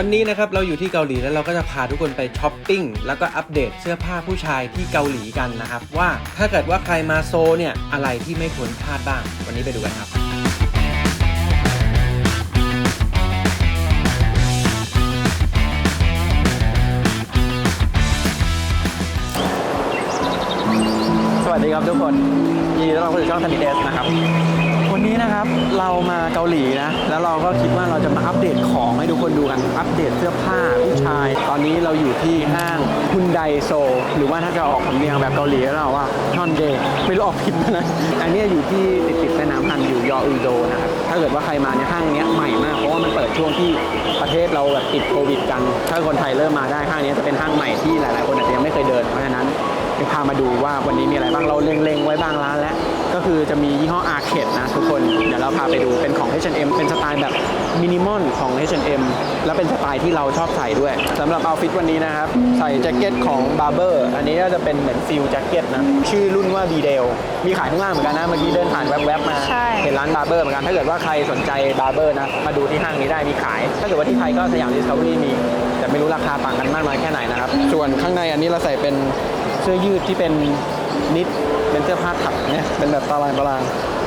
วันนี้นะครับเราอยู่ที่เกาหลีแล้วเราก็จะพาทุกคนไปช้อปปิ้งแล้วก็อัปเดตเสื้อผ้าผู้ชายที่เกาหลีกันนะครับ ว่าถ้าเกิดว่าใครมาโซเนี่ยอะไรที่ไม่ควรพลาดบ้าง วันนี้ไปดูกันครับ สวัสดีครับทุกคนยินดีต้อนรับเข้าสู่ช่องทันดีเดสนะครับ วันนี้นะครับเรามาเกาหลีนะ แล้วเราก็คิดว่าเราจะมาอัปเดตของให้ทุกคนดูกัน อัปเดตเสื้อผ้าผู้ชาย ตอนนี้เราอยู่ที่ห้างฮุนไดโซหรือว่าถ้าจะออกสำเนียงแบบเกาหลีก็เราว่าฮอนเดไม่รู้ออกผิดนะอันนี้อยู่ที่ติดติดแม่น้ำฮันอยู่ยออุโดนะครับถ้าเกิดว่าใครมาเนี่ยห้างนี้ใหม่มาก เพราะว่ามันเปิดช่วงที่ประเทศเราแบบติดโควิดกัน ถ้าคนไทยเริ่มมาได้ห้างนี้จะเป็นห้างใหม่ที่หลาย ๆ คนอาจจะยังไม่เคยเดินเพราะฉะนั้นเดี๋ยวพามาดูว่าวันนี้มีอะไรบ้างเราเล็งๆไว้บ้างร้านแล้ว ก็คือจะมียี่ห้ออาร์เคดนะทุกคน เดี๋ยวเราพาไปดูเป็นของ H&M เป็นสไตล์แบบมินิมอลของ H&M แล้วเป็นสไตล์ที่เราชอบใส่ด้วยสำหรับเอาฟิตวันนี้นะครับ ใส่แจ็คเก็ตของ Barber อันนี้ก็จะเป็นเหมือนฟิลแจ็คเก็ตนะ ชื่อรุ่นว่า b d a l มีขายข้างล่างเหมือนกันนะ เมื่อกี้เดินผ่านแวบๆมาใช่เห็นร้าน Barber เหมือนกัน ถ้าเกิดว่าใครสนใจ Barber นะ มาดูที่ห้างนี้ได้มีขาย ถ้าเกิดว่าที่ไทยก็สยาม Discovery มี แต่ไม่รู้ราคาต่างกันมากน้อยแค่ไหนนะครับส่วนข้างในอันนี้เราใส่เป็นเสื้อยืดที่เป็นนิด เป็นเสื้อผ้าถักเนี่ยเป็นแบบตารางตาราง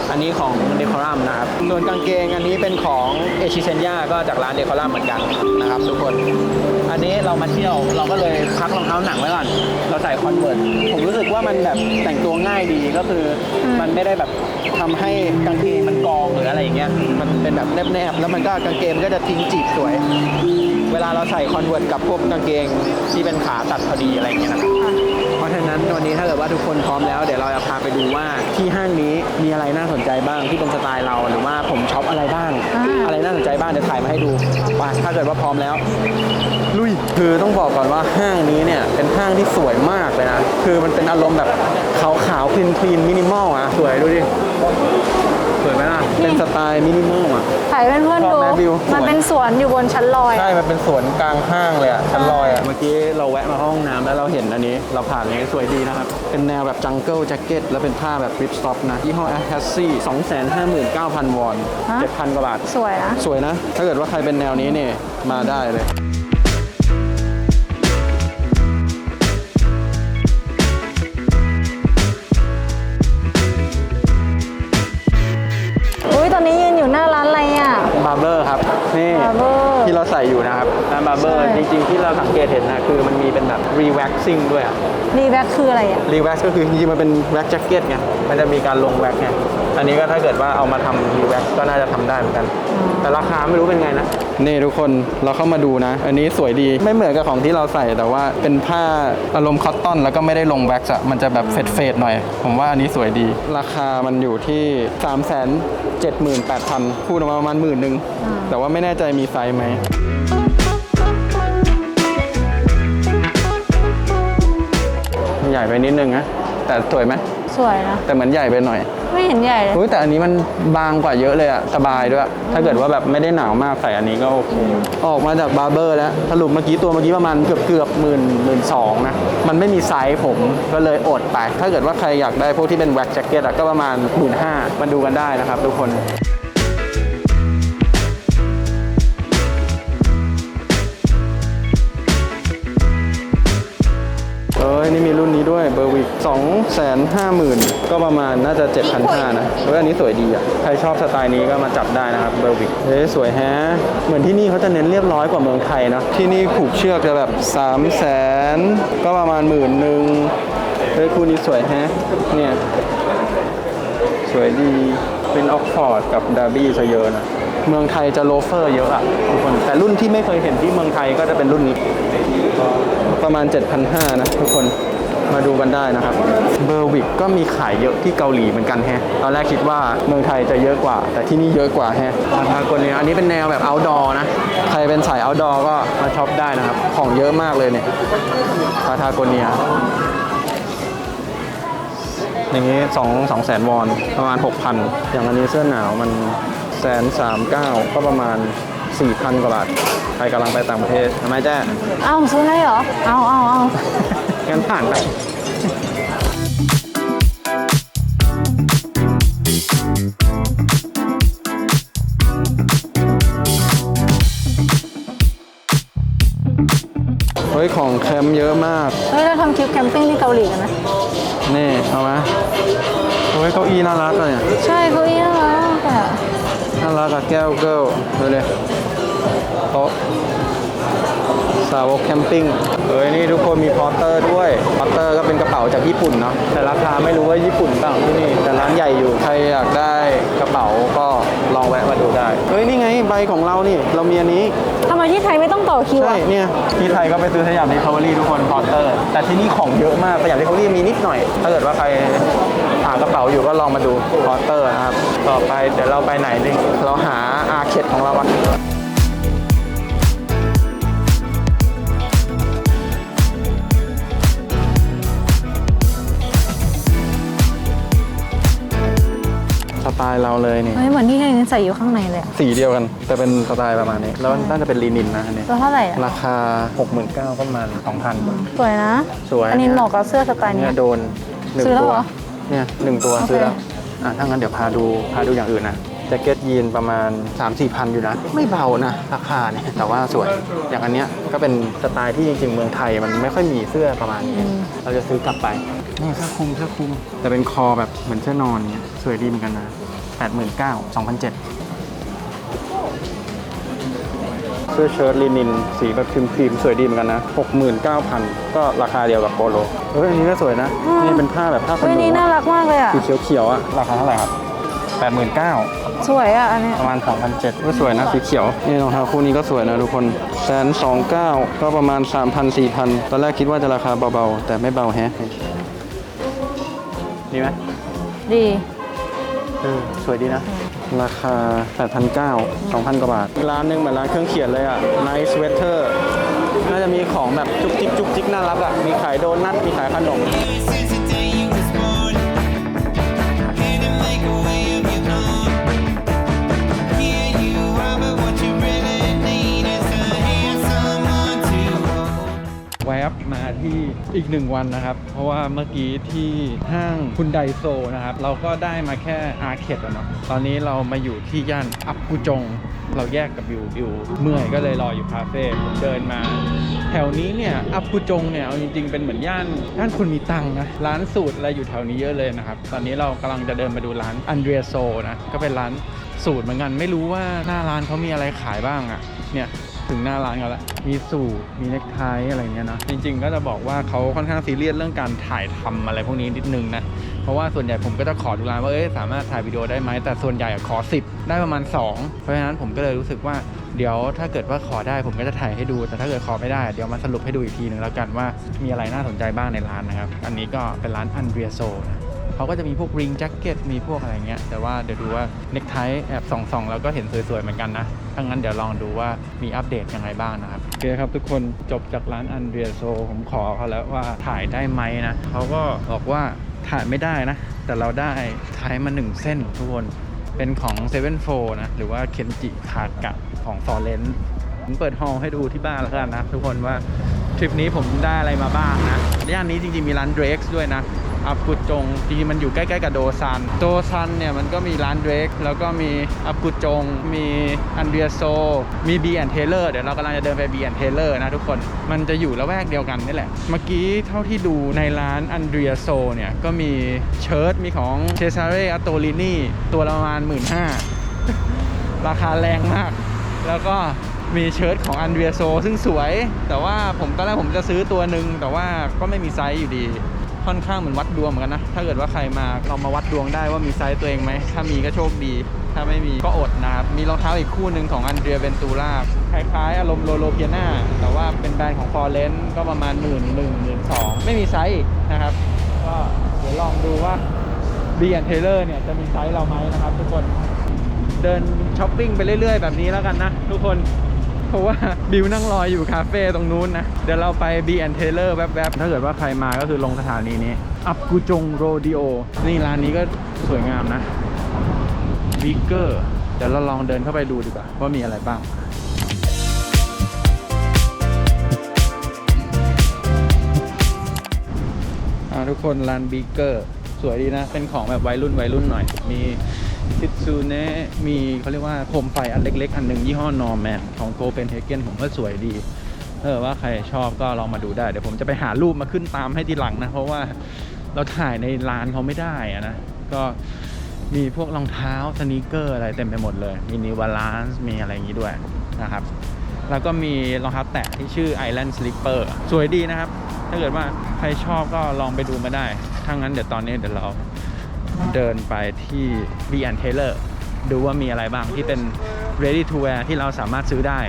อันนี้ของเดคอรัมนะครับส่วนกางเกงอันนี้เป็นของเอชิเซนยาก็จากร้านเดคอรัมเหมือนกันนะครับทุกคน อันนี้เรามาเที่ยวเราก็เลยพักรองเท้าหนังไว้ก่อน เราใส่คอนเวิร์ตผมรู้สึกว่ามันแบบแต่งตัวง่ายดีก็คือมันไม่ได้แบบทำให้กางเกงมันกองหรืออะไรอย่างเงี้ย มันเป็นแบบแนบๆแล้วมันก็กางเกงก็จะทิ้งจีบสวย เวลาเราใส่คอนเวิร์ตกับพวกกางเกงที่เป็นขาตัดพอดีอะไรอย่างเงี้ยนะครับะฉะนั้นวันนี้ถ้าเกิดว่าทุกคนพร้อมแล้วเดี๋ยวเราจะพาไปดูว่าที่ห้างนี้มีอะไรน่าสนใจบ้างที่เป็นสไตล์เราหรือว่าผมช็อปอะไรบ้างอ่าอะไรน่าสนใจบ้างเดี๋ยวถ่ายมาให้ดูไปถ้าเกิดว่าพร้อมแล้ว ลุยคือต้องบอกก่อนว่าห้างนี้เนี่ยเป็นห้างที่สวยมากเลยนะคือมันเป็นอารมณ์แบบขาวๆคลีนคลีนมินิมอลอะสวยดูดิ สวยไหมล่ะ เป็นสไตล์มินิมอลอะ ถ่ายให้เพื่อนๆชอบดูไหมวิวสวย มันเป็นสวนอยู่บนชั้นลอยใช่มันเป็นสวนกลางห้างเลยอะชั้นลอยอะ เมื่อกี้เราแวะมาเข้าห้องน้ำแล้วเราเห็นอันนี้ เราผ่านอันนี้สวยดีนะครับ เป็นแนวแบบจังเกิลแจ็คเก็ตแล้วเป็นผ้าแบบริปสต็อปนะยี่ห้อแอสแทสซี่259,000 วอนฮะ7,000 กว่าบาท สวยนะ สวยนะ ถ้าเกิดว่าใครเป็นแนวนี้เนี่ยมาได้เลยอุ้ย เราสังเกตเห็นนะคือมันมีเป็นแบบรีแว็กซิ่งด้วยอะรีแบ็คคืออะไรอะ รีแว็กซ์ก็คือจริงๆมันเป็นแว็กแจ็คเก็ตไง มันจะมีการลงแว็กไง อันนี้ก็ถ้าเกิดว่าเอามาทำรีแว็กก็น่าจะทำได้เหมือนกัน แต่ราคาไม่รู้เป็นไงนะ นี่ทุกคนเราเข้ามาดูนะ อันนี้สวยดีไม่เหมือนกับของที่เราใส่แต่ว่าเป็นผ้าอารมณ์คอตตอน แล้วก็ไม่ได้ลงแว็กซ์อะมันจะแบบเฟดเฟดๆหน่อย ผมว่าอันนี้สวยดี ราคามันอยู่ที่ 3 7 8 0 0 0พูดออกมาประมาณหมื่นหนึ่งอ่าแต่ว่าไม่แน่ใจมีไซส์ไหม ญ่ไปนิดนึงนะแต่สวยไหมสวยนะ แต่เหมือนใหญ่ไปหน่อย ไม่เห็นใหญ่เลยอุ้ยแต่อันนี้มันบางกว่าเยอะเลยอะสบายด้วย ถ้าเกิดว่าแบบไม่ได้หนาวมากใส่อันนี้ก็โอเค ออกมาจากบาร์เบอร์แล้วสรุปเมื่อกี้ตัวเมื่อกี้ประมาณเกือบเกือบหมื่นหมื่นสองนะ มันไม่มีไซส์ผมก็เลยอดไป ถ้าเกิดว่าใครอยากได้พวกที่เป็นแว็กแจ็คเก็ตก็ประมาณหมื่นห้ามาดูกันได้นะครับทุกคน เอ้ยนี่มีรุ่นนี้ด้วยเบอร์วิกสองแสนห้าหมื่นก็ประมาณน่าจะ7,500นะเฮ้ยอันนี้สวยดีอะ ใครชอบสไตล์นี้ก็มาจับได้นะครับเบอร์วิกเฮ้ยสวยแฮะ เหมือนที่นี่เขาจะเน้นเรียบร้อยกว่าเมืองไทยเนะที่นี่ผูกเชือกจะแบบ3 0 0แสนก็ประมาณหมื่นหนึ่งเฮ้ยคู่นี้สวยแฮะเนี่ยสวยดีเป็นออกฟอร์ดกับดาร์บี้ซะเยอะนะเมืองไทยจะโลเฟอร์เยอะอะทุกคนแต่รุ่นที่ไม่เคยเห็นที่เมืองไทยก็จะเป็นรุ่นนี้ ประมาณ 7,500 นะทุกคนมาดูกันได้นะครับ เบอร์วิกก็มีขายเยอะที่เกาหลีเหมือนกันแฮะ ตอนแรกคิดว่าเมืองไทยจะเยอะกว่า แต่ที่นี่เยอะกว่าแฮะพาทากนเนี่ยอันนี้เป็นแนวแบบ outdoor นะ ใครเป็นสาย outdoor ก็มาช็อปได้นะครับ ของเยอะมากเลยเนี่ยพาทากเนียอย่างนี้สองสองแสนวอน ประมาณ 6,000 อย่างอันนี้เสื้อหนาวมันแสนสามเก้าก็ประมาณ 4,000 กว่าบาท ใครกำลังไปต่างประเทศทำไมแจ้เอ้าซื้อให้เหรอ เอาเอาเอางั้นผ่านไปเฮ้ยของแคมป์เยอะมาก เฮ้ยเราทำคลิปแคมปิ้งที่เกาหลีกันนะ นี่เอาไหมเฮ้ยเก้าอี้น่ารักเลยเนี่ยใช่เก้าอี้น่ารักอะน่ารักอะแก้วเกิลดูเลย โต๊ะสาวกแคมปิ้งเฮ้ยนี่ทุกคนมีพอร์เตอร์ด้วยพอร์เตอร์ก็เป็นกระเป๋าจากญี่ปุ่นเนาะแต่ราคาไม่รู้ว่าญี่ปุ่นเปล่าที่นี่แต่ร้านใหญ่อยู่ใครอยากได้กระเป๋าก็ลองแวะมาดูได้เฮ้ยนี่ไงใบของเรานี่เรามีอันนี้ทำไมที่ไทยไม่ต้องต่อคิวใช่อะเนี่ยที่ไทยก็ไปซื้อสยามรีคาเวอรี่ทุกคนพอร์เตอร์ แต่ที่นี่ของเยอะมากสยามรีคาเวอรี่มีนิดหน่อย ถ้าเกิดว่าใครหากระเป๋าอยู่ก็ลองมาดูพอร์เตอร์นะครับต่อไปเดี๋ยวเราไปไหนดิเราหาอาร์เคดของเราอะ ไตล์เราเลยนี่เฮ้ยเหมือนที่ไทยใส่อยู่ข้างในเลยอะสีเดียวกัน แต่เป็นสไตล์ประมาณนี้ แล้วน่าจะเป็นลีนินนะอันนี้ตัวเท่าไหร่อะราคา 69,000ก็ประมาณ2,000 สวยนะสวยอันนี้เหมาะกับเสื้อสไตล์เนี่เนี้ยยโดนหนึ่งซื้อแล้วตัวเหรอเนี่ยหนึ่งตัวโอเค ซื้อแล้วอะถ้างั้นเดี๋ยวพาดูพาดูอย่างอื่นนะแจ็คเก็ตยีนประมาณ 3 4พันอยู่นะ ไม่เบานะราคาเนี่ยแต่ว่าสวยอย่างอันเนี้ยก็เป็นสไตล์ที่จริงๆเมืองไทยมันไม่ค่อยมีเสื้อประมาณนี้เราจะซื้อกลับไป นี่เสื้อคลุมเสื้อคลุม แต่เป็นคอแบบเหมือนเสื้อนอนเนี่ยสวยดีเหมือนกันนะ89,000 2,007เสื้อเชิ้ตลินิน สีแบบครีมๆสวยดีเหมือนกันนะ 69,000 ก็ราคาเดียวกับโปโลเฮ้ยอันนี้ก็สวยนะ นี่เป็นผ้าแบบผ้าขนเฮ้ยหนูนี่น่ารักมากเลยอะสีเขียวๆอะราคาเท่าไหร่ครับ89,000 สวยอะอันเนี้ยประมาณ2,007ก็สวยนะสีเขียว นี่รองเท้าคู่นี้ก็สวยนะทุกคนแสนสองเก้าก็ประมาณ 3,000 4,000 ตอนแรกคิดว่าจะราคาเบาๆ แต่ไม่เบาแฮะ ดีไหมดี เออสวยดีนะ ราคา 8,900 2,000 กว่าบาท ร้านหนึงเหมือนร้านเครื่องเขียนเลยอะ Nice Sweater น่าจะมีของแบบจุกจิกจุกจิกน่ารักอะ มีขายโดนัท มีขายขนม Since the ที่อีกหนึ่งวันนะครับ เพราะว่าเมื่อกี้ที่ห้างคุณไดโซนะครับ เราก็ได้มาแค่อาร์เคดอะเนาะตอนนี้เรามาอยู่ที่ย่านอับกุจง เราแยกกับบิวบิวเมื่อยก็เลยรออยู่คาเฟ่ผมเดินมา แถวนี้เนี่ยอับกุจงเนี่ยเอาจริงๆเป็นเหมือนย่านย่านคนมีตังค์นะร้านสูตรอะไรอยู่แถวนี้เยอะเลยนะครับ ตอนนี้เรากำลังจะเดินมาดูร้านอันเดรียโซนะก็เป็นร้านสูตรเหมือนกันไม่รู้ว่าหน้าร้านเขามีอะไรขายบ้างอะ่ะเนี่ย ถึงหน้าร้านกันแล้วมีสูทมีเน็กไทอะไรเงี้ยนะจริง ๆ ก็จะบอกว่าเขาค่อนข้างซีเรียสเรื่องการถ่ายทำอะไรพวกนี้นิดนึงนะเพราะว่าส่วนใหญ่ผมก็จะขอดูร้านว่าเอ้ยสามารถถ่ายวิดีโอได้ไหมแต่ส่วนใหญ่ขอ 10 ได้ประมาณ 2 เพราะฉะนั้นผมก็เลยรู้สึกว่าเดี๋ยวถ้าเกิดว่าขอได้ผมก็จะถ่ายให้ดู แต่ถ้าเกิดขอไม่ได้เดี๋ยวมาสรุปให้ดูอีกทีนึงแล้วกันว่ามีอะไรน่าสนใจบ้างในร้านนะครับ อันนี้ก็เป็นร้านอันเรียโซนะ เขาก็จะมีพวกริงแจ็คเก็ตมีพวกอะไรเงี้ยแต่ว่าเดี๋ยวดูว่าเน็กไทแอบส่องๆแล้วก็เห็นสวยๆเหมือนกันนะถ้างั้นเดี๋ยวลองดูว่ามีอัปเดตยังไงบ้างนะครับโอเคครับทุกคนจบจากร้านอันเดียโซผมขอเขาแล้วว่าถ่ายได้ไหมนะเขาก็บอกว่าถ่ายไม่ได้นะ แต่เราได้ถ่ายมาหนึ่งเส้นทุกคนเป็นของ7 4นะหรือว่าเคนจิคากะของฟอเรนผมเปิดฮอลให้ดูที่บ้านแล้วกันนะทุกคนว่าทริปนี้ผมได้อะไรมาบ้างนะย่านนี้จริงๆมีร้านเดรกด้วยนะ อับกุจงจริงๆมันอยู่ใกล้ๆกับโดซัน โดซันเนี่ยมันก็มีร้านเดรกแล้วก็มีอับกุจง มีอันเดียโซ มีบีแอนเทเลอร์เดี๋ยวเรากำลังจะเดินไปบีแอนเทเลอร์นะทุกคน มันจะอยู่ละแวกเดียวกันนี่แหละ เมื่อกี้เท่าที่ดูในร้านอันเดียโซเนี่ยก็มีเชิ้ตมีของเชซาเรอัตโตลินีตัวละประมาณ 1 5ื่นราคาแรงมาก แล้วก็มีเชิ้ตของอันเดียโซซึ่งสวย แต่ว่าผมตอนแรกผมจะซื้อตัวหนึ่งแต่ว่าก็ไม่มีไซส์อยู่ดี ค่อนข้างเหมือนวัดดวงเหมือนกันนะ ถ้าเกิดว่าใครมาลองมาวัดดวงได้ว่ามีไซส์ตัวเองไหม ถ้ามีก็โชคดี ถ้าไม่มีก็อดนะครับ มีรองเท้าอีกคู่หนึ่งของอันเดรียเวนตูล่าคล้ายๆ อารมณ์โลโลเพียนาแต่ว่าเป็นแบรนด์ของฟอร์เรนก็ประมาณหมื่นหนึ่งหมื่นสองไม่มีไซส์นะครับ ก็เดี๋ยวลองดูว่า b ีแอนเทเลอร์เนี่ยจะมีไซส์เราไหมนะครับ ทุกคนเดินช้อปปิ้งไปเรื่อยๆ แบบนี้แล้วกันนะทุกคน เพราะว่าบิวนั่งรอยอยู่คาเฟ่ตรงนู้นนะ เดี๋ยวเราไป B and Taylor แวบๆ ถ้าเกิดว่าใครมาก็คือลงสถานีนี้ อับกุจงโรดิโอ นี่ร้านนี้ก็สวยงามนะวิกเกอร์เดี๋ยวเราลองเดินเข้าไปดูดีกว่า ว่ามีอะไรบ้างทุกคนร้านบิกเกอร์ สวยดีนะ เป็นของแบบวัยรุ่นวัยรุ่นหน่อย มี ซิตซูเนะมีเขาเรียกว่าโคมไฟอันเล็ก ๆ อันหนึ่งยี่ห้อนอร์แมนของโกเปนเฮเกนผมว่าสวยดี เออว่าใครชอบก็ลองมาดูได้ เดี๋ยวผมจะไปหารูปมาขึ้นตามให้ทีหลังนะ เพราะว่าเราถ่ายในร้านเขาไม่ได้อะนะ ก็มีพวกรองเท้าสนีเกอร์อะไรเต็มไปหมดเลย มีนิว a ลานซ์มีอะไรอย่างนี้ด้วยนะครับ แล้วก็มีรองเท้าแตะที่ชื่อ Island Slipper สวยดีนะครับ ถ้าเกิดว่าใครชอบก็ลองไปดูมาได้ ถ้างั้นเดี๋ยวตอนนี้เดี๋ยวเรา เดินไปที่ b n Taylor ดูว่ามีอะไรบ้างที่เป็น ready to wear ที่เราสามารถซื้อได้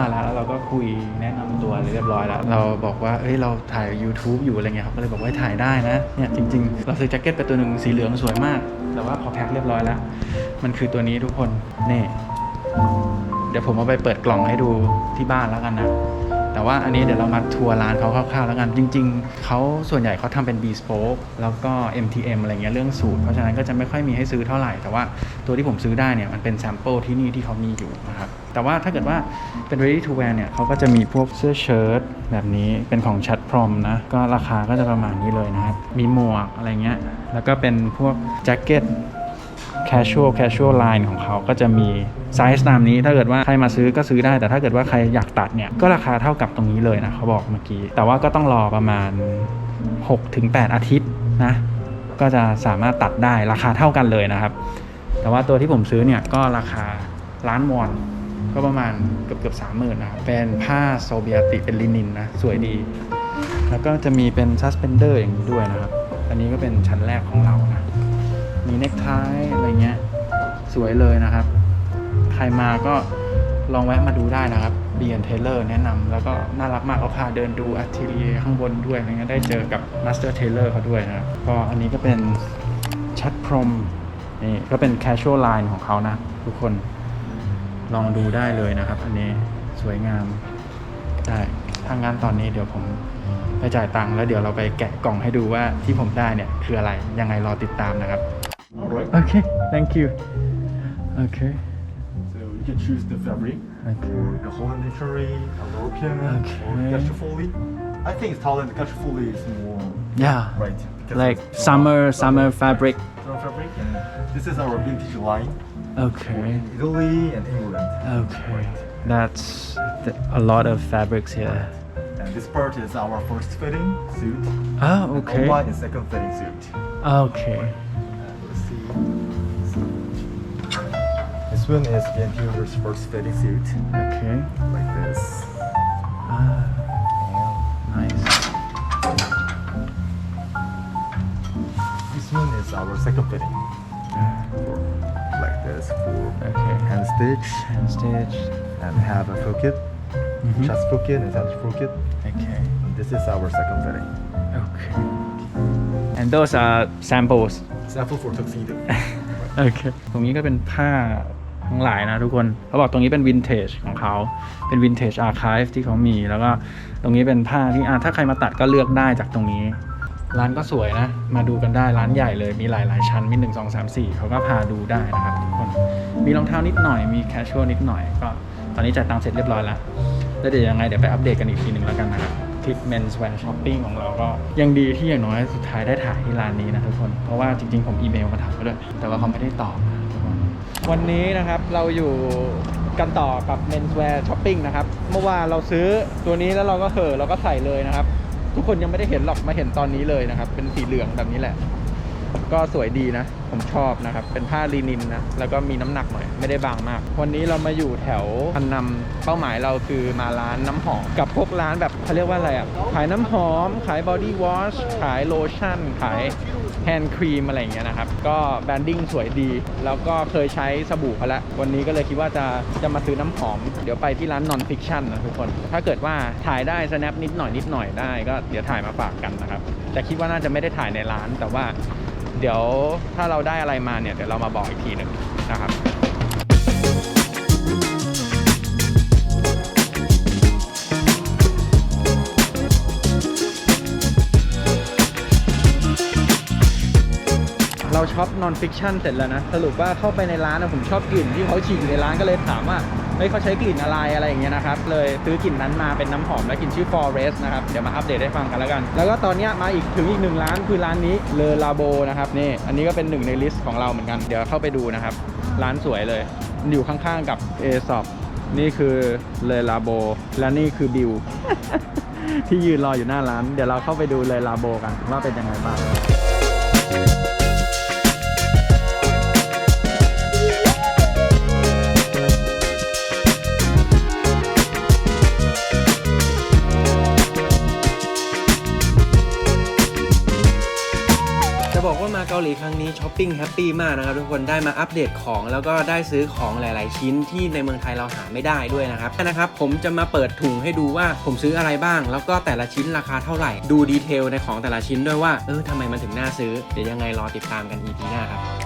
มาแล้วแล้วเราก็คุยแนะนำตัวเรียบร้อยแล้ว เราบอกว่าเอ้ยเราถ่าย YouTube อยู่อะไรเงี้ยเขาก็เลยบอกว่าถ่ายได้นะเนี่ยจริง ๆ เราซื้อแจ็คเก็ตไปตัวหนึ่งสีเหลืองสวยมาก แต่ว่าพอแพ็คเรียบร้อยแล้ว มันคือตัวนี้ทุกคนนี่เดี๋ยวผมเอาไปเปิดกล่องให้ดูที่บ้านแล้วกันนะแต่ว่าอันนี้เดี๋ยวเรามาทัวร์ร้านเขาคร่าวๆแล้วกัน จริง ๆ เขาส่วนใหญ่เขาทำเป็น bespoke แล้วก็ MTM อะไรเงี้ยเรื่องสูตร เพราะฉะนั้นก็จะไม่ค่อยมีให้ซื้อเท่าไหร่ แต่ว่าตัวที่ผมซื้อได้เนี่ยมันเป็น sample ที่นี่ที่เขามีอยู่นะครับ แต่ว่าถ้าเกิดว่าเป็น ready to wear เนี่ยเขาก็จะมีพวกเสื้อเชิ้ตแบบนี้เป็นของชัดพรอมนะ ก็ราคาก็จะประมาณนี้เลยนะครับ มีหมวกอะไรเงี้ย แล้วก็เป็นพวกแจ็คเก็ต casual casual line ของเขาก็จะมีไซส์ตามนี้ถ้าเกิดว่าใครมาซื้อก็ซื้อได้ แต่ถ้าเกิดว่าใครอยากตัดเนี่ย ก็ราคาเท่ากับตรงนี้เลยนะเขาบอกเมื่อกี้ แต่ว่าก็ต้องรอประมาณ 6-8 อาทิตย์นะ ก็จะสามารถตัดได้ราคาเท่ากันเลยนะครับ แต่ว่าตัวที่ผมซื้อเนี่ยก็ราคาล้านวอน ก็ประมาณเกือบเกือบสามหมื่นนะครับเป็นผ้าโซเบียติเป็นลินินนะ สวยดี แล้วก็จะมีเป็นซัสเพนเดอร์อย่างนี้ด้วยนะครับ อันนี้ก็เป็นชั้นแรกของเรานะ มีเน็กไทอะไรเงี้ย สวยเลยนะครับ ใครมาก็ลองแวะมาดูได้นะครับ b ี n Taylor แนะนำแล้วก็น่ารักมากเขาพาเดินดูอั t เท i e r ข้างบนด้วยอะไรเงี้ยได้เจอกับ Master Taylor เขาด้วยนะครับก็อันนี้ก็เป็นชัดพรมนี่ก็เป็น casual line ของเขานะทุกคน ลองดูได้เลยนะครับ อันนี้สวยงามได้ทางงานตอนนี้เดี๋ยวผมไปจ่ายตังค์แล้วเดี๋ยวเราไปแกะกล่องให้ดูว่าที่ผมได้เนี่ยคืออะไรยังไงรอติดตามนะครับ Alright, โอเค thank you โอเค so you can choose the fabric Okay. or the Holland literary, European, Okay. or Gatchafoli. I think it's Holland Gatchafoli is more yeah right. because like it's more summer summer fabric summer fabric. And this is our vintage line okay Italy and England. okay that's th- a lot of fabrics here And this part is our first fitting suit. oh And okay online is second fitting suit. okay And let's see. This one is the interior's first fitting suit, okay like this. ah nice This one is our second fitting. For, like this for okay hand stitch hand stitch and have a pocket, Mhm. chest pocket and center pocket. okay This is our second fitting. okay and those are samples Sample for tuxedo. โอเคตรงนี้ก็เป็นผ้าทั้งหลายนะทุกคนเขาบอกตรงนี้เป็นวินเทจของเขาเป็นวินเทจอาร์ค v e ที่เขามีแล้วก็ตรงนี้เป็นผ้าที่อะถ้าใครมาตัดก็เลือกได้จากตรงนี้ ร้านก็สวยนะ มาดูกันได้ร้านใหญ่เลยมีหลายๆชั้นมี 1 2 3 4 เขาก็พาดูได้นะครับทุกคนมีรองเท้านิดหน่อยมีแคชชวลนิดหน่อยก็ตอนนี้จ่ายตังค์เสร็จเรียบร้อยแล้วแล้วเดี๋ยวยังไงเดี๋ยวไปอัปเดตกันอีกทีหนึ่งแล้วกันนะครับคลิป menswear shopping ของเราก็ยังดีที่อย่างน้อยสุดท้ายได้ถ่ายที่ร้านนี้นะทุกคน เพราะว่าจริงๆ ผมอีเมลมาถามเขาด้วย แต่ว่าเขาไม่ได้ตอบนะทุกคนวันนี้นะครับเราอยู่กันต่อกับ menswear shopping นะครับ เมื่อวานเราซื้อตัวนี้แล้วเราก็เห่อเราก็ใส่เลยนะครับ ทุกคนยังไม่ได้เห็นหรอกมาเห็นตอนนี้เลยนะครับ เป็นสีเหลืองแบบนี้แหละ ก็สวยดีนะ ผมชอบนะครับ เป็นผ้าลีนินนะ แล้วก็มีน้ำหนักหน่อย ไม่ได้บางมาก วันนี้เรามาอยู่แถวพันนำเป้าหมายเราคือมาร้านน้ำหอม กับพวกร้านแบบเขาเรียกว่าอะไรอะ ขายน้ำหอม ขายบอดี้วอช ขายโลชั่น ขาย แฮนด์ครีมอะไรอย่างเงี้ยนะครับ ก็แบรนดิ้งสวยดี แล้วก็เคยใช้สบู่เขาละววันนี้ก็เลยคิดว่าจะจะมาซื้อน้ำหอม เดี๋ยวไปที่ร้านนอนฟิคชั่นนะทุกคน ถ้าเกิดว่าถ่ายได้ snap นิดหน่อยนิดหน่อยได้ ก็เดี๋ยวถ่ายมาฝากกันนะครับ แต่คิดว่าน่าจะไม่ได้ถ่ายในร้าน แต่ว่า เดี๋ยวถ้าเราได้อะไรมาเนี่ยเดี๋ยวเรามาบอกอีกทีหนึ่งนะครับ ช็อปนอนฟิคชั่นเสร็จแล้วนะ สรุปว่าเข้าไปในร้านนะผมชอบกลิ่นที่เขาฉีดในร้านก็เลยถามว่าเฮ้ยเขาใช้กลิ่นอะไรอะไรอย่างเงี้ยนะครับ เลยซื้อกลิ่นนั้นมาเป็นน้ำหอมและกลิ่นชื่อ Forest นะครับ เดี๋ยวมาอัปเดตให้ฟังกันแล้วกัน แล้วก็ตอนนี้มาอีกถึงอีกหนึ่งร้านคือร้านนี้เลอลาโบนะครับนี่อันนี้ก็เป็นหนึ่งในลิสต์ของเราเหมือนกัน เดี๋ยวเข้าไปดูนะครับ ร้านสวยเลย อยู่ข้างๆกับ a s o p นี่คือเลอลาโบและนี่คือบิวที่ยืนรออยู่หน้าร้าน เดี๋ยวเราเข้าไปดูเลยลาโบกันว่าเป็นยังไงบ้าง เกาหลีครั้งนี้ช้อปปิ้งแฮปปี้มากนะครับทุกคนได้มาอัปเดตของแล้วก็ได้ซื้อของหลาย ๆ ชิ้นที่ในเมืองไทยเราหาไม่ได้ด้วยนะครับนะครับผมจะมาเปิดถุงให้ดูว่าผมซื้ออะไรบ้าง แล้วก็แต่ละชิ้นราคาเท่าไหร่ ดูดีเทลในของแต่ละชิ้นด้วยว่าเออทำไมมันถึงน่าซื้อเดี๋ยวยังไงรอติดตามกัน EP หน้าครับ